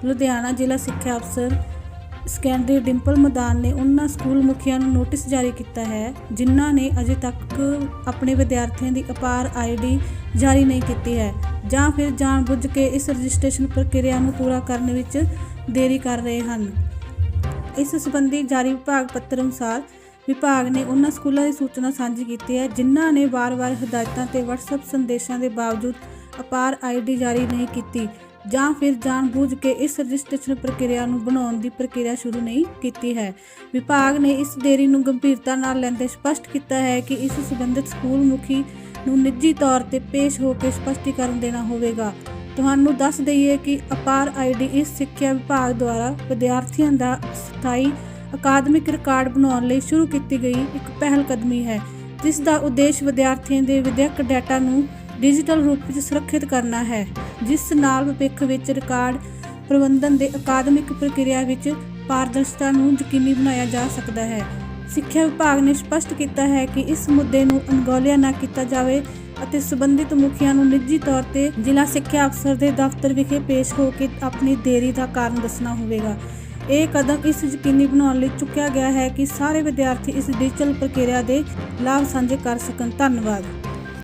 ਲੁਧਿਆਣਾ ਜ਼ਿਲ੍ਹਾ ਸਿੱਖਿਆ ਅਫਸਰ ਸੈਕੰਡਰੀ ਡਿੰਪਲ ਮਦਾਨ ਨੇ ਉਹਨਾਂ ਸਕੂਲ ਮੁਖੀਆਂ ਨੂੰ ਨੋਟਿਸ ਜਾਰੀ ਕੀਤਾ ਹੈ, ਜਿਨ੍ਹਾਂ ਨੇ ਅਜੇ ਤੱਕ ਆਪਣੇ ਵਿਦਿਆਰਥੀਆਂ ਦੀ ਅਪਾਰ ਆਈਡੀ ਜਾਰੀ ਨਹੀਂ ਕੀਤੀ ਹੈ, ਜਾਂ ਫਿਰ ਜਾਣਬੁੱਝ ਕੇ ਇਸ ਰਜਿਸਟ੍ਰੇਸ਼ਨ ਪ੍ਰਕਿਰਿਆ ਨੂੰ ਪੂਰਾ ਕਰਨ ਵਿੱਚ ਦੇਰੀ ਕਰ ਰਹੇ ਹਨ। ਇਸ ਸੰਬੰਧੀ ਜਾਰੀ ਵਿਭਾਗ ਪੱਤਰ ਅਨੁਸਾਰ ਵਿਭਾਗ ਨੇ ਉਹਨਾਂ ਸਕੂਲਾਂ ਦੀ ਸੂਚਨਾ ਸਾਂਝੀ ਕੀਤੀ ਹੈ, ਜਿਨ੍ਹਾਂ ਨੇ ਵਾਰ-ਵਾਰ ਹਦਾਇਤਾਂ ਤੇ WhatsApp ਸੰਦੇਸ਼ਾਂ ਦੇ ਬਾਵਜੂਦ ਅਪਾਰ ਆਈਡੀ ਜਾਰੀ ਨਹੀਂ ਕੀਤੀ। ਜਾਂ ਫਿਰ ਜਾਣਬੁੱਝ ਕੇ ਇਸ ਰਜਿਸਟ੍ਰੇਸ਼ਨ ਪ੍ਰਕਿਰਿਆ ਨੂੰ ਬਣਾਉਣ ਦੀ ਪ੍ਰਕਿਰਿਆ ਸ਼ੁਰੂ ਨਹੀਂ ਕੀਤੀ ਹੈ। ਵਿਭਾਗ ਨੇ ਇਸ ਦੇਰੀ ਨੂੰ ਗੰਭੀਰਤਾ ਨਾਲ ਲੈਂਦੇ ਸਪਸ਼ਟ ਕੀਤਾ ਹੈ ਕਿ ਇਸ ਸੰਬੰਧਿਤ ਸਕੂਲ ਮੁਖੀ ਨੂੰ ਨਿੱਜੀ ਤੌਰ ਤੇ ਪੇਸ਼ ਹੋ ਕੇ ਸਪਸ਼ਟੀਕਰਨ ਦੇਣਾ ਹੋਵੇਗਾ। ਤੁਹਾਨੂੰ ਦੱਸ ਦਈਏ ਕਿ ਅਪਾਰ ਆਈਡੀ ਇਸ ਸਿੱਖਿਆ ਵਿਭਾਗ ਦੁਆਰਾ ਵਿਦਿਆਰਥੀਆਂ ਦਾ ਸਥਾਈ ਅਕਾਦਮਿਕ ਰਿਕਾਰਡ ਬਣਾਉਣ ਲਈ ਸ਼ੁਰੂ ਕੀਤੀ ਗਈ ਇੱਕ ਪਹਿਲ ਕਦਮੀ ਹੈ, ਜਿਸ ਦਾ ਉਦੇਸ਼ ਵਿਦਿਆਰਥੀਆਂ ਦੇ ਵਿਦਿਅਕ ਡਾਟਾ ਨੂੰ ਡਿਜੀਟਲ ਰੂਪ ਵਿੱਚ ਸੁਰੱਖਿਅਤ ਕਰਨਾ ਹੈ, ਜਿਸ ਨਾਲ ਭਵਿੱਖ ਵਿੱਚ ਰਿਕਾਰਡ ਪ੍ਰਬੰਧਨ ਦੇ ਅਕਾਦਮਿਕ ਪ੍ਰਕਿਰਿਆ ਵਿੱਚ ਪਾਰਦਰਸ਼ਤਾ ਨੂੰ ਯਕੀਨੀ ਬਣਾਇਆ ਜਾ ਸਕਦਾ ਹੈ। ਸਿੱਖਿਆ ਵਿਭਾਗ ਨੇ ਸਪਸ਼ਟ ਕੀਤਾ ਹੈ ਕਿ ਇਸ ਮੁੱਦੇ ਨੂੰ ਅਣਗੌਲਿਆ ਨਾ ਕੀਤਾ ਜਾਵੇ ਅਤੇ ਸੰਬੰਧਿਤ ਮੁਖੀਆਂ ਨੂੰ ਨਿੱਜੀ ਤੌਰ ਤੇ ਜ਼ਿਲ੍ਹਾ ਸਿੱਖਿਆ ਅਫਸਰ ਦੇ ਦਫ਼ਤਰ ਵਿਖੇ ਪੇਸ਼ ਹੋ ਕੇ ਆਪਣੀ ਦੇਰੀ ਦਾ ਕਾਰਨ ਦੱਸਣਾ ਹੋਵੇਗਾ। ਇਹ ਕਦਮ ਇਸ ਯਕੀਨੀ ਬਣਾਉਣ ਲਈ ਚੁੱਕਿਆ ਗਿਆ ਹੈ ਕਿ ਸਾਰੇ ਵਿਦਿਆਰਥੀ ਇਸ ਡਿਜੀਟਲ ਪ੍ਰਕਿਰਿਆ ਦੇ ਲਾਭ ਸਾਂਝੇ ਕਰ ਸਕਣ। ਧੰਨਵਾਦ।